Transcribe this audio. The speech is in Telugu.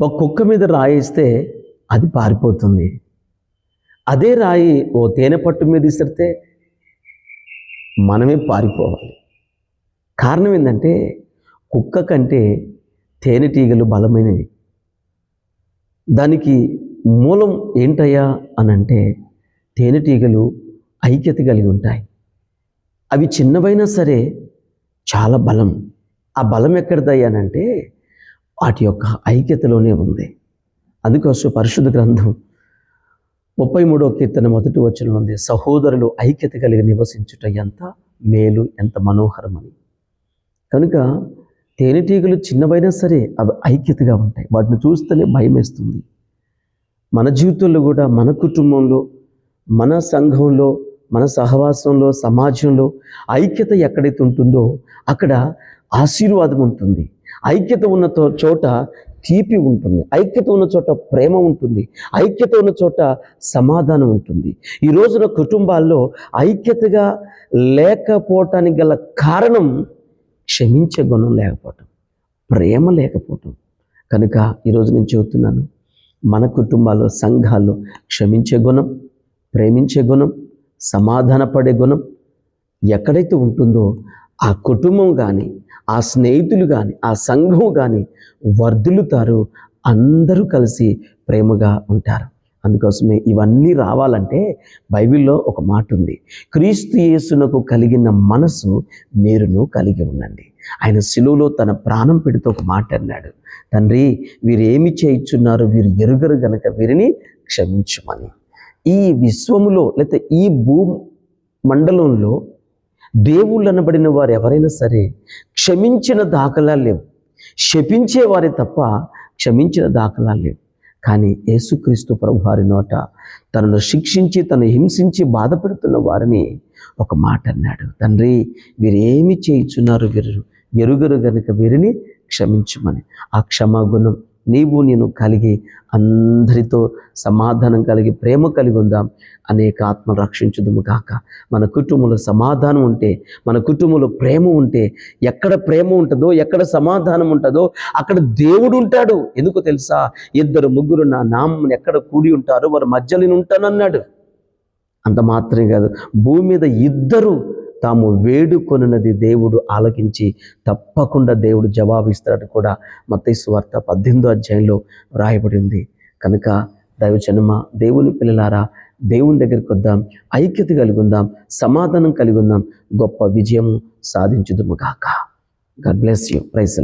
ఒక కుక్క మీద రాయిస్తే అది పారిపోతుంది. అదే రాయి ఓ తేనె పట్టు మీద ఇసిరితే మనమే పారిపోవాలి. కారణం ఏంటంటే కుక్క కంటే తేనెటీగలు బలమైనవి. దానికి మూలం ఏంటయ్యా అని అంటే తేనెటీగలు ఐక్యత కలిగి ఉంటాయి. అవి చిన్నవైనా సరే చాలా బలం. ఆ బలం ఎక్కడిదయ్యానంటే వాటి యొక్క ఐక్యతలోనే ఉంది. అందుకోసం పరిశుద్ధ గ్రంథం ముప్పై మూడో కీర్తన మొదటి వచ్చిన ఉంది సహోదరులు ఐక్యత కలిగి నివసించుట ఎంత మేలు ఎంత మనోహరమని. కనుక తేనెటీగలు చిన్నవైనా సరే అవి ఐక్యతగా ఉంటాయి. వాటిని చూస్తేనే భయం వేస్తుంది మన జీవితంలో కూడా మన కుటుంబంలో మన సంఘంలో మన సహవాసంలో సమాజంలో ఐక్యత ఎక్కడైతే ఉంటుందో అక్కడ ఆశీర్వాదం ఉంటుంది. ఐక్యత ఉన్న తో- చోట తీపి ఉంటుంది. ఐక్యత ఉన్న చోట ప్రేమ ఉంటుంది. ఐక్యత ఉన్న చోట సమాధానం ఉంటుంది. ఈ రోజున కుటుంబాల్లో ఐక్యతగా లేకపోవటానికి గల కారణం క్షమించే గుణం లేకపోవటం ప్రేమ లేకపోవటం. కనుక ఈరోజు నేను చెబుతున్నాను మన కుటుంబాల్లో సంఘాల్లో క్షమించే గుణం ప్రేమించే గుణం సమాధానపడే గుణం ఎక్కడైతే ఉంటుందో ఆ కుటుంబం కానీ ఆ స్నేహితులు కానీ ఆ సంఘం కానీ వర్ధిల్లుతారు. అందరూ కలిసి ప్రేమగా ఉంటారు. అందుకోసమే ఇవన్నీ రావాలంటే బైబిల్లో ఒక మాట ఉంది క్రీస్తు యేసునకు కలిగిన మనసు మీరును కలిగి ఉండండి. ఆయన శిలువలో తన ప్రాణం పెడుతూ ఒక మాట అన్నాడు. తండ్రి వీరు ఏమి చేయించున్నారు వీరు ఎరుగరు గనక వీరిని క్షమించమని. ఈ విశ్వములో లేకపోతే ఈ భూ మండలంలో దేవుళ్ళు అనబడిన వారు ఎవరైనా సరే క్షమించిన దాఖలాలు లేవు. శపించేవారే తప్ప క్షమించిన దాఖలాలు లేవు. కానీ యేసుక్రీస్తు ప్రభు వారి నోట తనను శిక్షించి తను హింసించి బాధపడుతున్న వారిని ఒక మాట అన్నాడు. తండ్రి వీరేమి చేయించున్నారు వీరు? ఎరుగరు గనుక వీరిని క్షమించమని. ఆ క్షమాగుణం నీవు నేను కలిగి అందరితో సమాధానం కలిగి ప్రేమ కలిగి ఉందాం. అనేక ఆత్మలు రక్షించుదుము కాక మన కుటుంబంలో సమాధానం ఉంటే మన కుటుంబంలో ప్రేమ ఉంటే ఎక్కడ ప్రేమ ఉంటుందో ఎక్కడ సమాధానం ఉంటుందో అక్కడ దేవుడు ఉంటాడు. ఎందుకు తెలుసా? ఇద్దరు ముగ్గురు నా నామం ఎక్కడ కూడి ఉంటారో వారి మధ్యలో నేను ఉంటానన్నాడు. అంత మాత్రమే కాదు భూమి మీద ఇద్దరు తాము వేడుకొనున్నది దేవుడు ఆలకించి తప్పకుండా దేవుడు జవాబిస్తాడు కూడా మత్తయి వార్త పద్దెనిమిదో అధ్యాయంలో వ్రాయబడింది కనుక దైవజనమ దేవుని పిల్లలారా దేవుని దగ్గరికి వద్దాం ఐక్యత కలిగి ఉందాం సమాధానం కలిగి ఉందాం గొప్ప విజయం సాధించుదుము గాక. God bless you. ప్రైస్